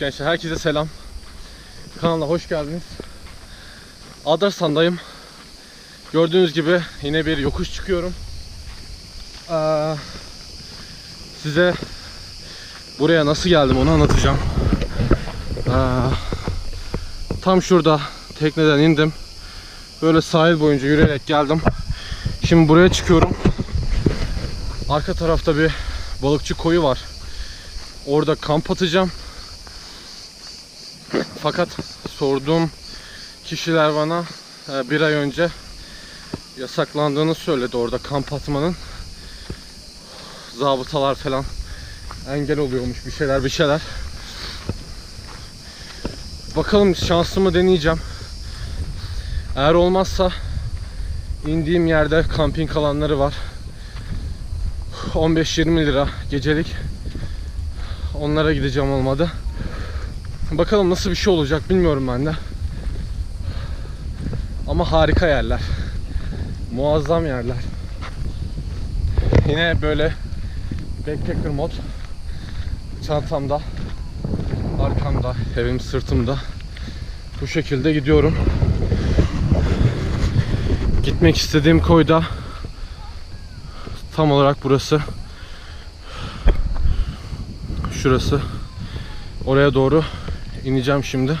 gençler herkese selam. Kanala hoş geldiniz. Adrasan'dayım. Gördüğünüz gibi yine bir yokuş çıkıyorum. Ee, size buraya nasıl geldim onu anlatacağım. Ee, tam şurada tekneden indim. Böyle sahil boyunca yürüyerek geldim. Şimdi buraya çıkıyorum. Arka tarafta bir balıkçı koyu var. Orada kamp atacağım. Fakat sorduğum kişiler bana e, bir ay önce yasaklandığını söyledi orada kamp atmanın. Zabıtalar falan engel oluyormuş bir şeyler bir şeyler. Bakalım şansımı deneyeceğim. Eğer olmazsa indiğim yerde kamping alanları var. 15-20 lira gecelik. Onlara gideceğim olmadı. Bakalım nasıl bir şey olacak bilmiyorum ben de. Ama harika yerler. Muazzam yerler. Yine böyle backpacker mod çantamda arkamda evim sırtımda bu şekilde gidiyorum gitmek istediğim koyda tam olarak burası şurası oraya doğru ineceğim şimdi.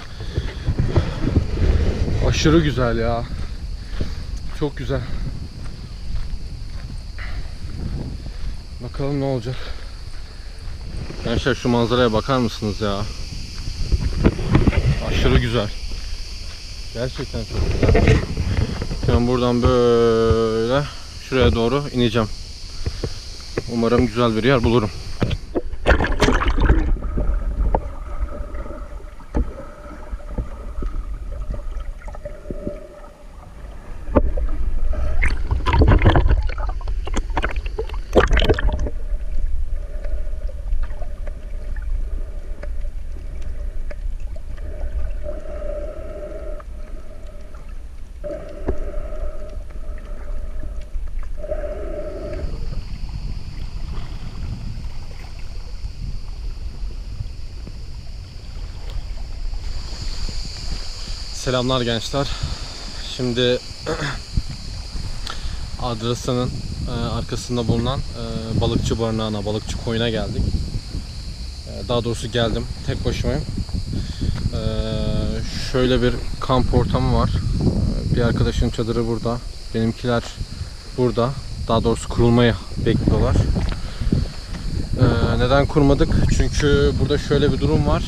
Aşırı güzel ya. Çok güzel. Bakalım ne olacak. Gençler şu manzaraya bakar mısınız ya? Aşırı güzel. Gerçekten çok güzel. Ben buradan böyle şuraya doğru ineceğim. Umarım güzel bir yer bulurum Selamlar gençler. Şimdi Adrasa'nın e, arkasında bulunan e, balıkçı barınağına, balıkçı koyuna geldik. E, Daha doğrusu geldim. Tek başımayım. E, Şöyle bir kamp ortamı var. E, Bir arkadaşın çadırı burada. Benimkiler burada. Daha doğrusu kurulmayı bekliyorlar. E, Neden kurmadık? Çünkü burada şöyle bir durum var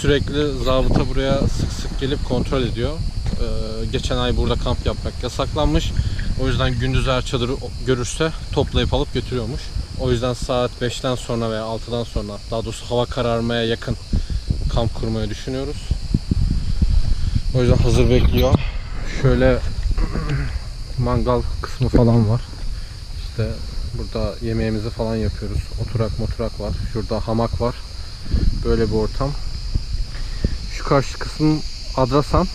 sürekli zabıta buraya sık sık gelip kontrol ediyor. Ee, geçen ay burada kamp yapmak yasaklanmış. O yüzden gündüz eğer çadırı görürse toplayıp alıp götürüyormuş. O yüzden saat 5'ten sonra veya 6'dan sonra daha doğrusu hava kararmaya yakın kamp kurmayı düşünüyoruz. O yüzden hazır bekliyor. Şöyle mangal kısmı falan var. İşte burada yemeğimizi falan yapıyoruz. Oturak moturak var. Şurada hamak var. Böyle bir ortam. Karşı kısım Adrasan.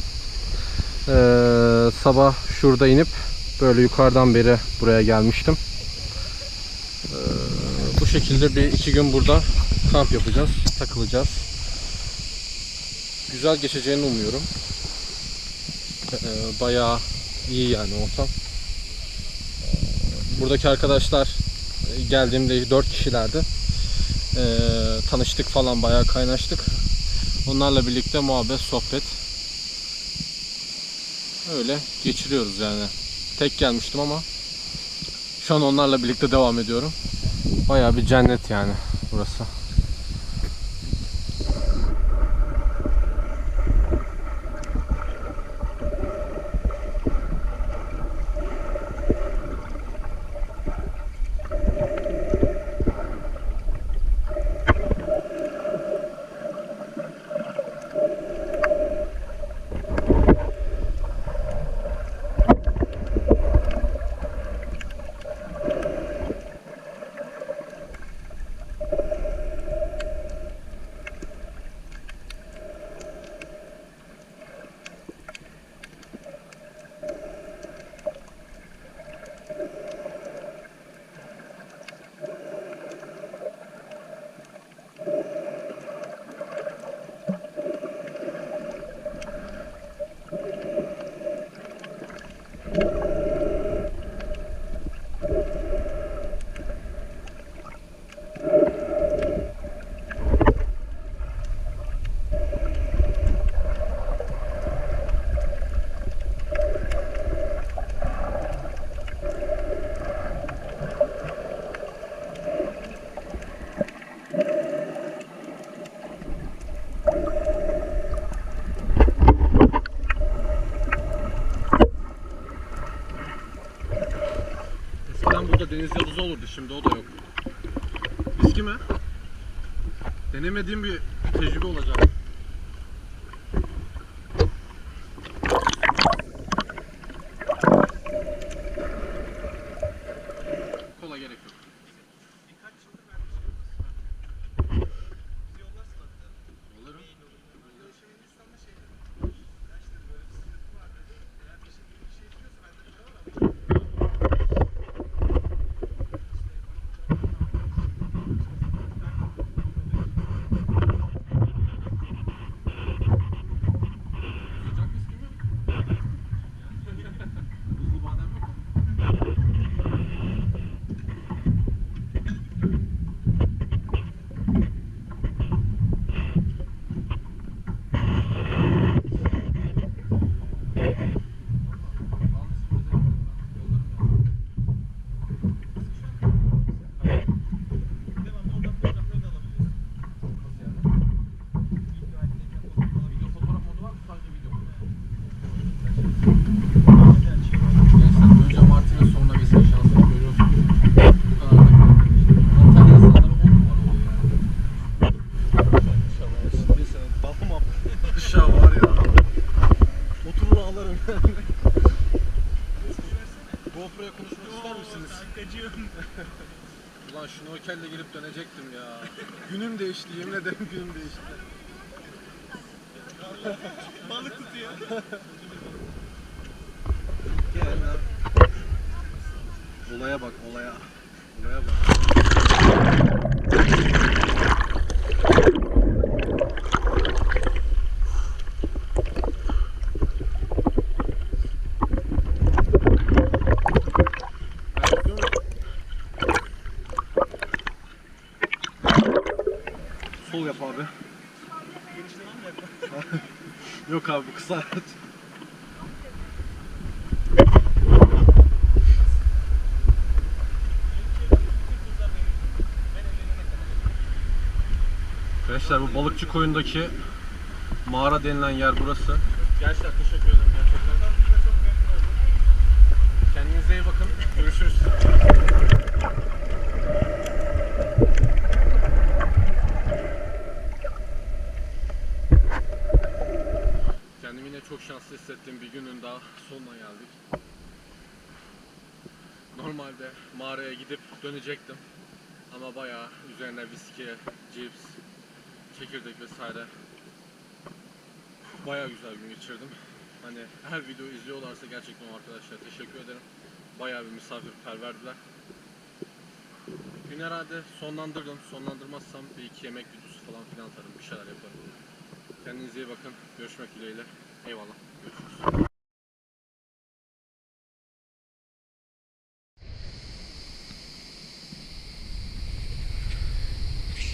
Ee, sabah şurada inip böyle yukarıdan beri buraya gelmiştim. Ee, bu şekilde bir iki gün burada kamp yapacağız, takılacağız. Güzel geçeceğini umuyorum. Ee, bayağı iyi yani ortam. Ee, buradaki arkadaşlar e, geldiğimde 4 kişilerdi. Ee, tanıştık falan bayağı kaynaştık. Onlarla birlikte muhabbet, sohbet. Öyle geçiriyoruz yani. Tek gelmiştim ama şu an onlarla birlikte devam ediyorum. Bayağı bir cennet yani burası. Olurdu. Şimdi o da yok. Riski mi? Denemediğim bir tecrübe olacak. Kola gerek yok. Olur. Sıcak viski mi? Buzlu badem yok mu? Video fotoğraf modu var mı? Sadece video. Gençler önce Martin'e sonra Vesel şansını görüyorsunuz. Bu kadar da Antalya insanları on numara oluyor yani. İnşallah şimdi sen bakmam. Aşağı var ya. Oturur ağlarım yani. GoPro'ya konuşmak ister misiniz? Kankacığım. Ulan şnorkelle girip dönecektim ya. Günüm değişti yemin ederim günüm değişti. Balık tutuyor. Gel lan. Olaya bak olaya. Olaya bak. Sol yap abi. Yok abi kısa Gençler bu balıkçı koyundaki mağara denilen yer burası. Gençler teşekkür ederim gerçekten. Kendinize iyi bakın. Görüşürüz. Kendimi yine çok şanslı hissettiğim bir günün daha sonuna geldik. Normalde mağaraya gidip dönecektim. Ama bayağı üzerine viski, cips, çekirdek vesaire bayağı güzel gün geçirdim. Hani her video izliyorlarsa gerçekten o arkadaşlara teşekkür ederim. Bayağı bir misafirperverdiler. Gün herhalde sonlandırdım. Sonlandırmazsam bir iki yemek videosu falan filan atarım. Bir şeyler yaparım. Kendinize iyi bakın. Görüşmek dileğiyle. Eyvallah. Görüşürüz.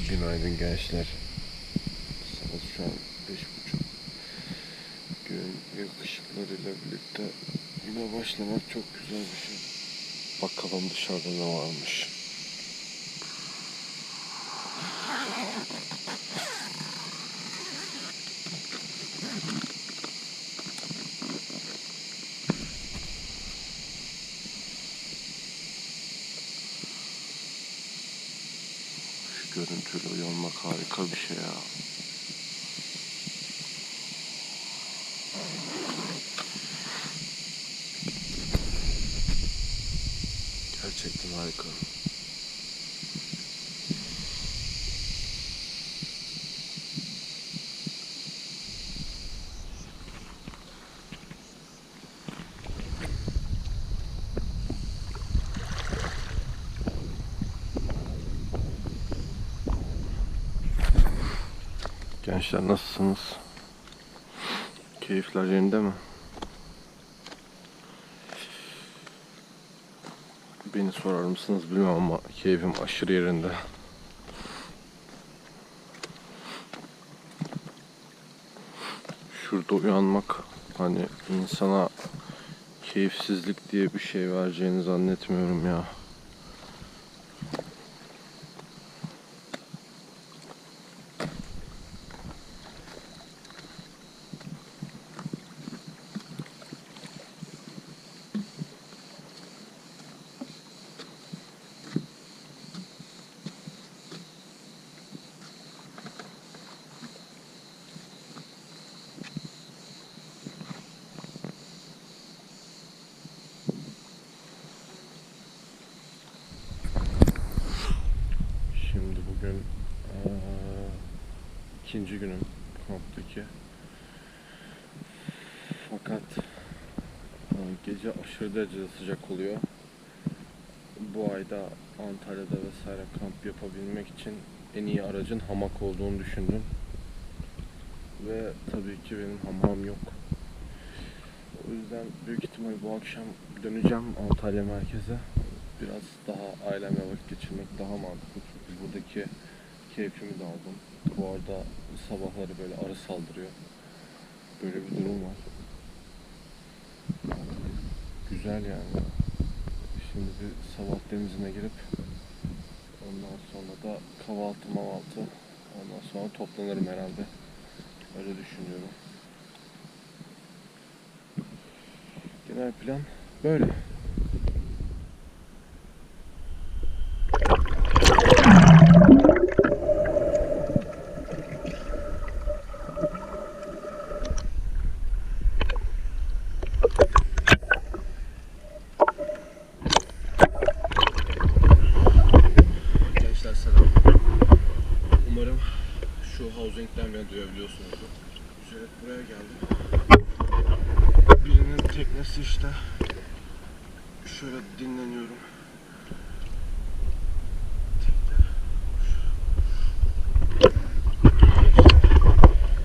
Günaydın gençler. Saat şu an beş buçuk. Gün yakışıklarıyla birlikte güne başlamak çok güzel bir şey. Bakalım dışarıda ne varmış. Şu görüntüyle uyanmak harika bir şey ya. Gerçekten harika. Gençler nasılsınız? Keyifler yerinde mi? Beni sorar mısınız bilmem ama keyfim aşırı yerinde. Şurada uyanmak hani insana keyifsizlik diye bir şey vereceğini zannetmiyorum ya. İkinci günüm kamptaki. Fakat e, gece aşırı derecede sıcak oluyor. Bu ayda Antalya'da vesaire kamp yapabilmek için en iyi aracın hamak olduğunu düşündüm. Ve tabii ki benim hamamım yok. O yüzden büyük ihtimal bu akşam döneceğim Antalya merkeze. Biraz daha ailemle vakit geçirmek daha mantıklı çünkü buradaki keyfimi de aldım. Bu arada sabahları böyle arı saldırıyor. Böyle bir durum var. Güzel yani. Şimdi bir sabah denizine girip ondan sonra da kahvaltı mavaltı ondan sonra toplanırım herhalde. Öyle düşünüyorum. Genel plan böyle. Gençler selam. Umarım şu duyabiliyorsunuzdur. Evet buraya geldim. Birinin teknesi işte. Şöyle dinleniyorum.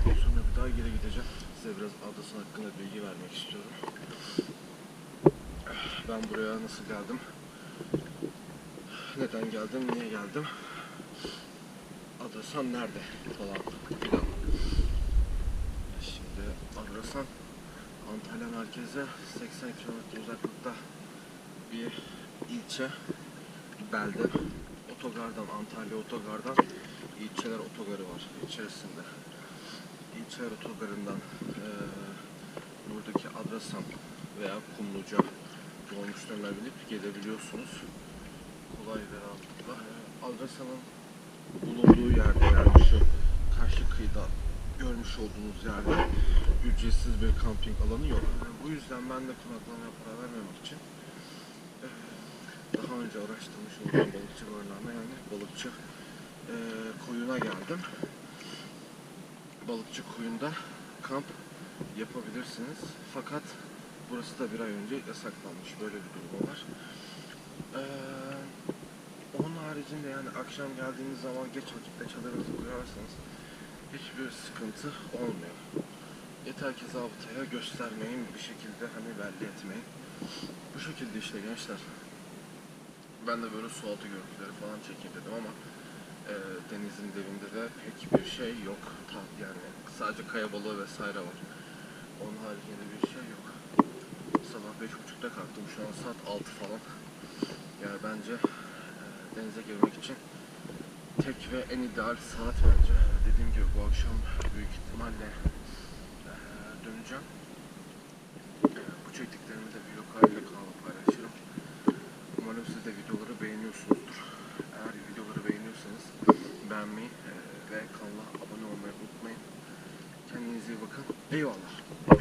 Sonra daha geri gideceğim. Size biraz adası hakkında bilgi vermek istiyorum. Ben buraya nasıl geldim? Neden geldim? Niye geldim? Adrasan nerede? Falan filan. Adrasan Antalya merkeze 80 km uzaklıkta bir ilçe, belde. Otogardan, Antalya otogardan ilçeler otogarı var içerisinde. İlçeler otogarından eee, buradaki Adrasan veya Kumluca dolmuşlarına binip gelebiliyorsunuz. Kolay ve rahatlıkla. Adrasan'ın bulunduğu yerde yani şu karşı kıyıda görmüş olduğunuz yerde ücretsiz bir kamping alanı yok. Bu yüzden ben de konaklamaya para vermemek için daha önce araştırmış olduğum balıkçı barınağına yani balıkçı eee, koyuna geldim. Balıkçı koyunda kamp yapabilirsiniz. Fakat burası da bir ay önce yasaklanmış. Böyle bir durum var. Eee onun haricinde yani akşam geldiğiniz zaman geç vakitte çadırınızı kurarsanız hiçbir sıkıntı olmuyor. Yeter ki zabıtaya göstermeyin bir şekilde hani belli etmeyin. Bu şekilde işte gençler. Ben de böyle su altı görüntüleri falan çekeyim dedim ama e, denizin dibinde de pek bir şey yok. Yani sadece kaya balığı vesaire var. Onun haricinde bir şey yok. Sabah beş buçukta kalktım. Şu an saat 6 falan. Yani bence e, denize girmek için tek ve en ideal saat bence. Dediğim gibi bu akşam büyük ihtimalle E, Bu çektiklerimi de vlog halinde kanalda paylaşırım. Umarım siz de videoları beğeniyorsunuzdur. Eğer videoları beğeniyorsanız beğenmeyi ve kanala abone olmayı unutmayın. Kendinize iyi bakın. Eyvallah.